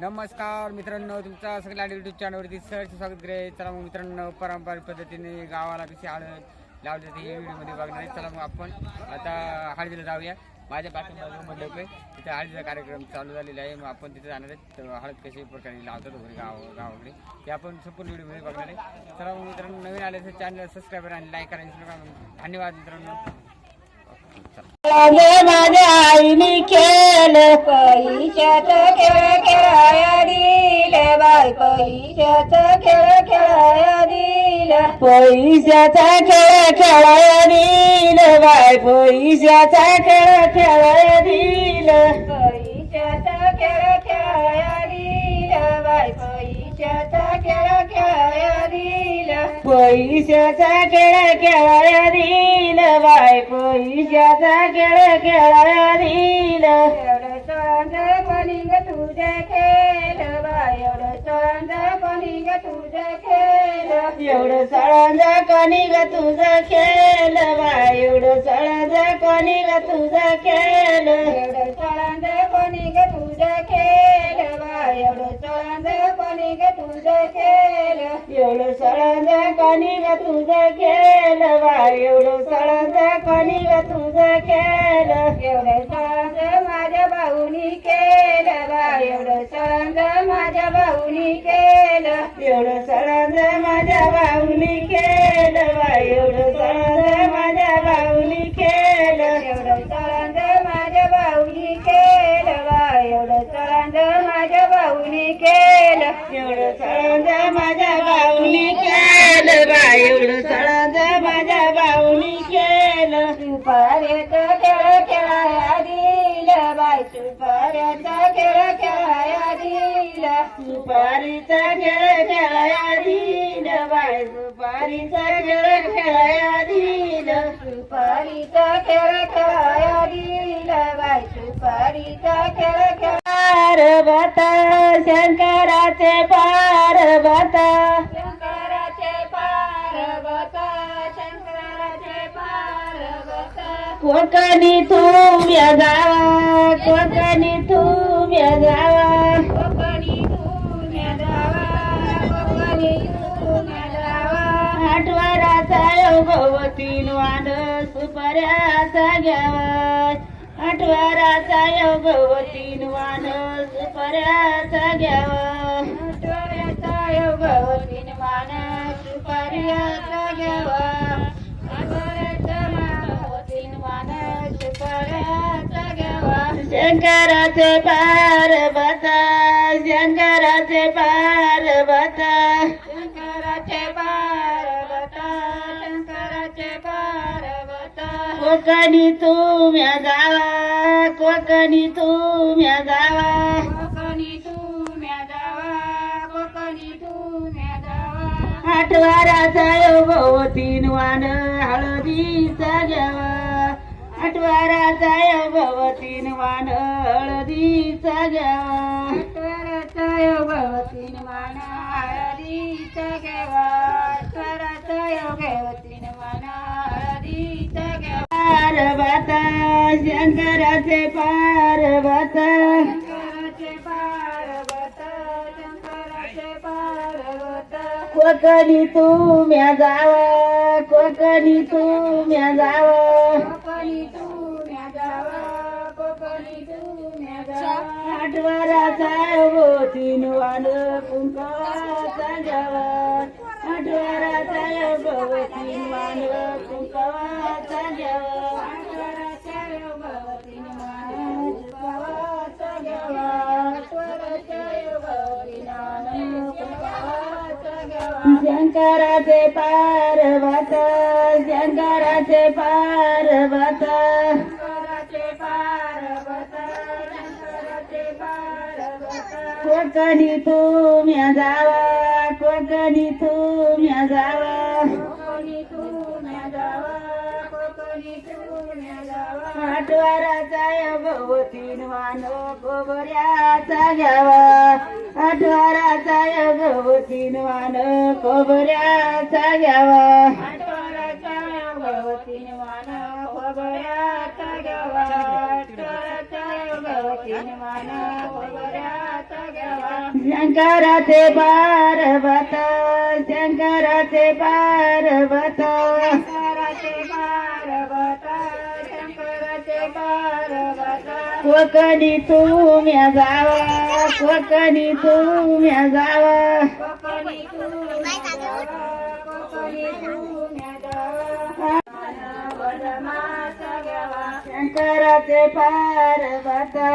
नमस्कार मित्रांनो तुमचा सगळ्या युट्यूब चॅनलवरती सहर्ष स्वागत करे चला मग मित्रांनो पारंपरिक पद्धतीने गावाला कशी हळद लावली जाते हे व्हिडिओमध्ये बघणार आहे. चला मग आपण आता हळदीला जाऊया. माझ्या पाठीमागे आहे. तिथे हळदीचा कार्यक्रम चालू झालेला आहे. मग आपण तिथे जाणार आहे तर हळद कशी प्रकारे लावतात वगैरे गाव गावाकडे. ते आपण संपूर्ण व्हिडिओमध्ये बघणार आहे. चला मग मित्रांनो नवीन आले तर चॅनल सबस्क्राईब आणि लाईक करायचं धन्यवाद मित्रांनो. माझ्या आईने केल पैशाच खेळ खेळाया दिल बाय पैशाच खेळ खेळाया दिल. पैशाचा खेळ खेळाया दिल बाय पैशाचा खेळ खेळाया दिल. पैशाचा खेळ खेळाया दिल बाय पैशाचा खेळ खेळाया दिल. पैशाचा खेळ खेळाया दिलं बाय. पैशाचा खेळ खेळाया दिलं एवढं सांग कोणी ग तुझं खेळ बाय. एवढं सांग कोणी ग तुझं खेळ. एवढं सळंज कोणी ग तुझं खेळ बाय. एवढं सळंज कोणी ग तुझं खेळ. एवढं सळंज कोणी ग तुझं खेळ बाय. एवढं सळंज कोणी ग तुझं खेळ. एवढं सळंज कोणी ग तुझं खेळ बाय एवढं सळंज कोणी ग तुझं खेळ एवढं सळंज माझ्या भाऊनी केलं. बाय एवढं सळंज माझ्या भाऊनी केलं. एवढं सळ खेळ खेळाया सुपारीचा खेळ खेळाया बाय सुपारीचा खेळ खेळाया सुपारीचा खेळ खेळाया बाय सुपारीचा खेळ खेळ शंकराचे पार्वत शंकराचे पार्वत शंकराचे पार्वत कोकणी तुम्ही जावा कोकणी सुपर्याचा घ्यावा आठवराचा योगवती वाण सुपर्याचा घ्यावा आठवऱ्याचा योगवती वाण सुपर्याचा घ्यावा शंकराचे पार्वता शंकराचे पार कोकणी तुम्ही जावा कोकणी तुम्ही जावा कोकणी तुम्ही जावा कोकणी तुम्ही जावा आठवाराचा योगवतीन वान हळदीचा घ्यावा आठवाराचा योगवतीन वान हळदीचा घ्यावा कोकणी जावा कोकणी तुम्ही जावा. कोकणी तुम्ही जावा कोकणी तुम्ही जावा. आठवराचा गोतीन वाण. शंकराचे पार्वत शंकराचे पार्वत. शंकराचे पार्वत शंकराचे पार्वत. कोकणी तुम्ही जावा कोकणी तुम्ही जावा. कोकणी तुम्ही जावा कोकणी तुम्ही जावा. आठवाराचा योगवतीन वान कोबऱ्याचा घ्यावा आठवाराचा योगवतीन वान कोबऱ्याचा घ्यावा. आठवाराचा योगवतीन वान कोबऱ्याचा घ्यावा. आठवाराचा योगवतीन वान कोबऱ्याचा घ्यावा. शंकराचे पार्वत शंकराचे पार्वत. शंकराचे पार्वत कोकणी तुम्या जावा कोकणी तुम्या जावा. शंकराचे पार्वता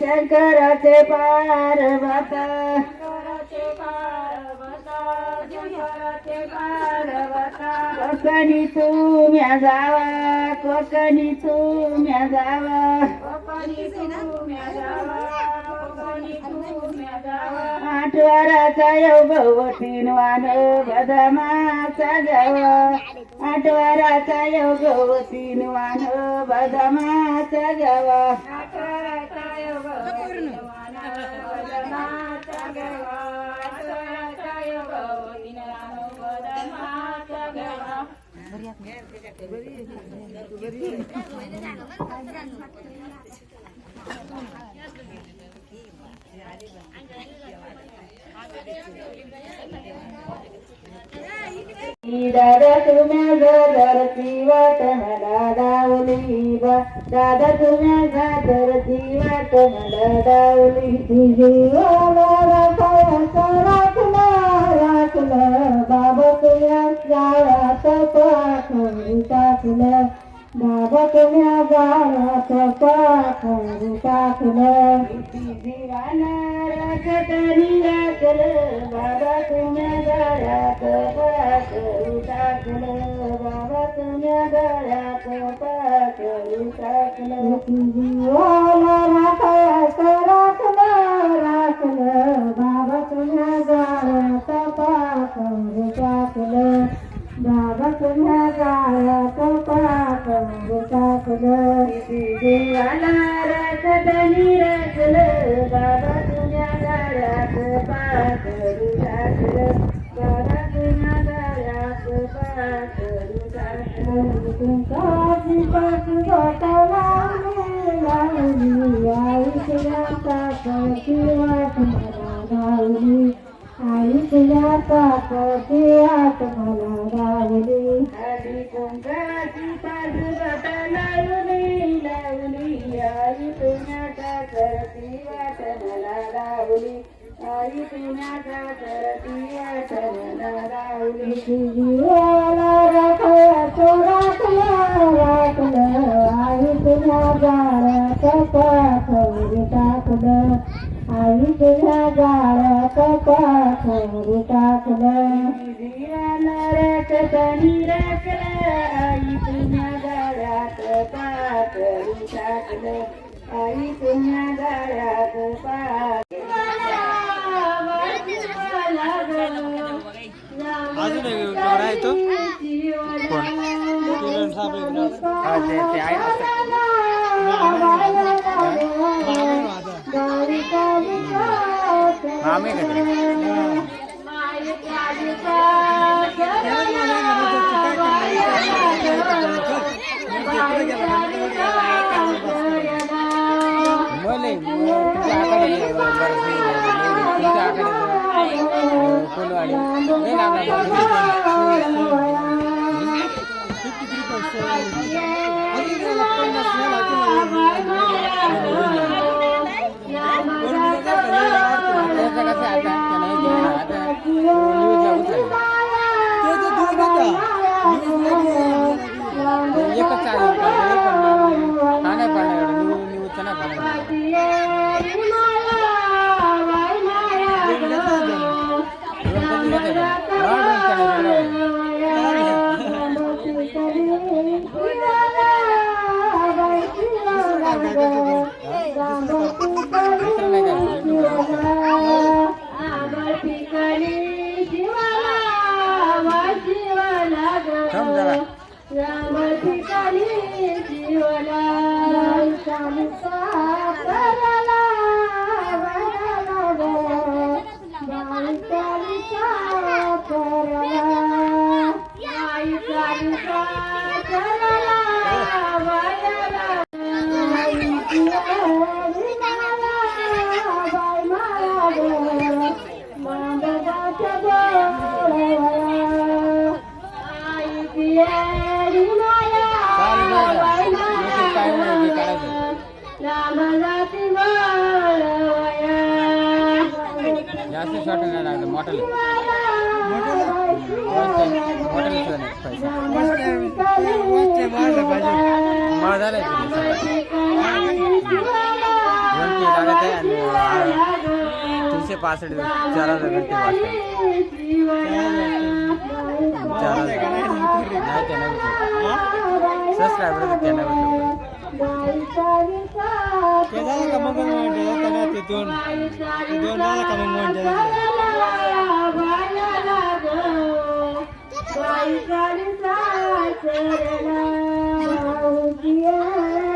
शंकराचे पार्वता. कोकणी तुम्या जावा कोकणी तुम्या जावा. कोकणी तुम्ही जावा कोकणी तुम्ही जावा आठवराचा योगवतीन वान बदमाचा गवा आठवराचा योगवतीन वान वान बदमाचा गवा आठवराचा योगवतीन वान बदमाचा गवा दादा तुम्ही धरती वाट मला डावली बा दादा तुम्ही धरती वाट मला डावली तुझी बाबा तुम्ही गाळ्यात पाखरू टाकलं बाबा तुम्ही गाळ्यात पाखरू टाकलं लावली आई तुझ्या पाकाची वाट मला लावली आई तुझ्या वाट मला लावली आधी लावली लावली आई तुझ्या करती वाट मला लावली आई तुझ्या करती वाट मला लावली तुझी वाला राखायचो आई तुझ्या गाळ्यात पाखरू टाकलं आई तुझ्या मामे का ते? शॉर्ट नाही लागलं मोठं मोठं लागत आहे आणि आ- तीनशे पासष्ट चार हजार घंटे वाटतात चार हजार नाही ते नाही सबस्क्रायबर ते नाही भेटत. ते झालं का मग म्हणते येतं ते दोन ते दोन झालं का मग म्हणते जेवढी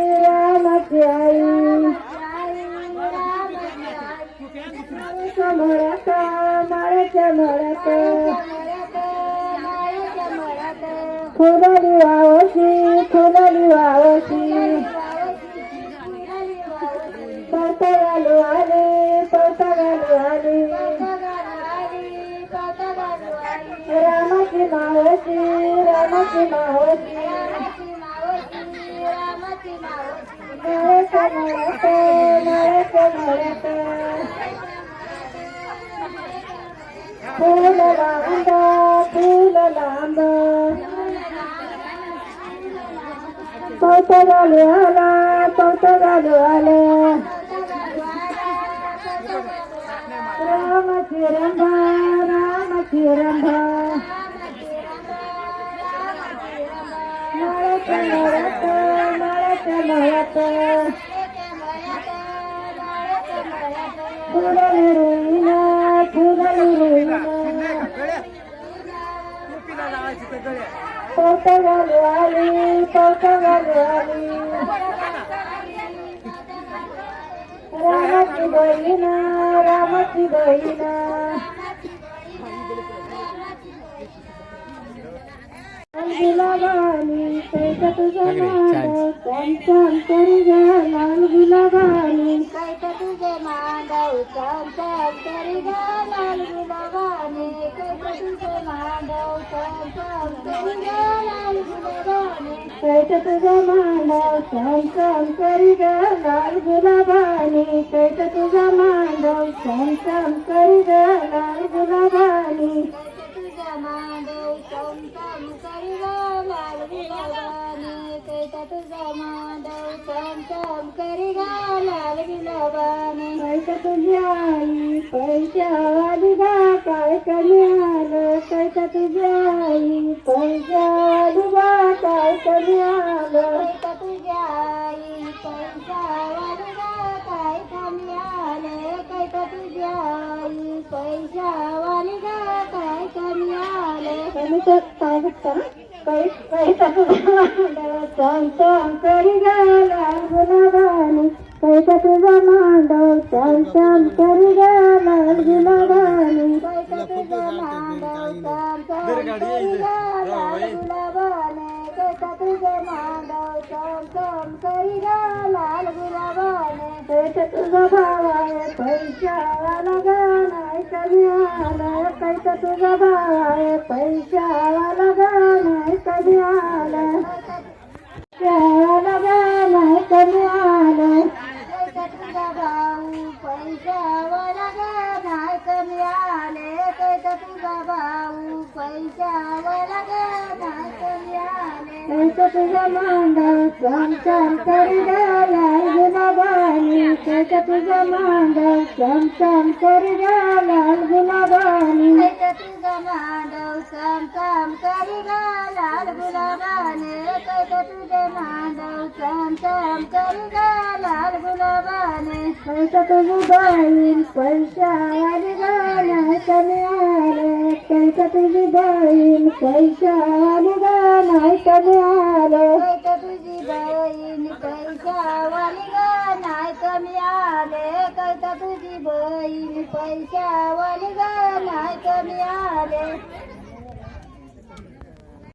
रामाची माळ्याच्या मळ्यात फुलली वावशी फुलली वावशी पोतगालू आली पोतगालू आली रामाची मावशी रामाची मावशी। पोतगालू आला पोतगालू आला राम रंभा राम रंभा. मळ्याच्या मळ्यात मळ्याच्या मळ्यात रुईना रुईना आली आली रामाची बहिणा रामाची बहिणा गुलाबानी कैसा तुझा मांडव छान छान करी ग लाल गुलाबानी कैसा तुझे मांडव छान छान करी ग लाल गुलाबानी कैसा तुझे मांडव छान छान करी ग लाल तुझा मांडव छान छान करी ग लाल चमचम करी लाल गुलाबाने कैसा तुझी आई पैशावाली गा काय कमी आलं? कैसा तुझी आई पैशावाली गा काय कमी आलं? कैसा तुझी आई पैशावाली गा काय कमी आलं? कैसा तुझी आई पैशावाली गा काय कमी आलं? कमी काय बघता कैसा तुझा मांडव चम चम करी ग लाल गुलाबानी कैसा तुझा कैसा तुझा मांडव चम चम करी लाल गुलाबाने कैसा तुझा भाव आहे पैशावाला ग नाही कमी तुझा भाव पैशावाला ग तुझा मांडव चम करी लाल गुलाबानी कैसा तुझा मांडव चम करी लाल गुलाबानी. कैसा तुझा मांडव चम करी लाल गुलाबाने. तुझे मांडव चम चम करी ग लाल गुलाबाने तुझी पैशावाली ग नाही कमी आले कैसा तुझी बहीण पैशावाली ग नाही कमी आले कैसा तुझी कमी आले कैसा तुझी बहीण पैशावाली कमी आले.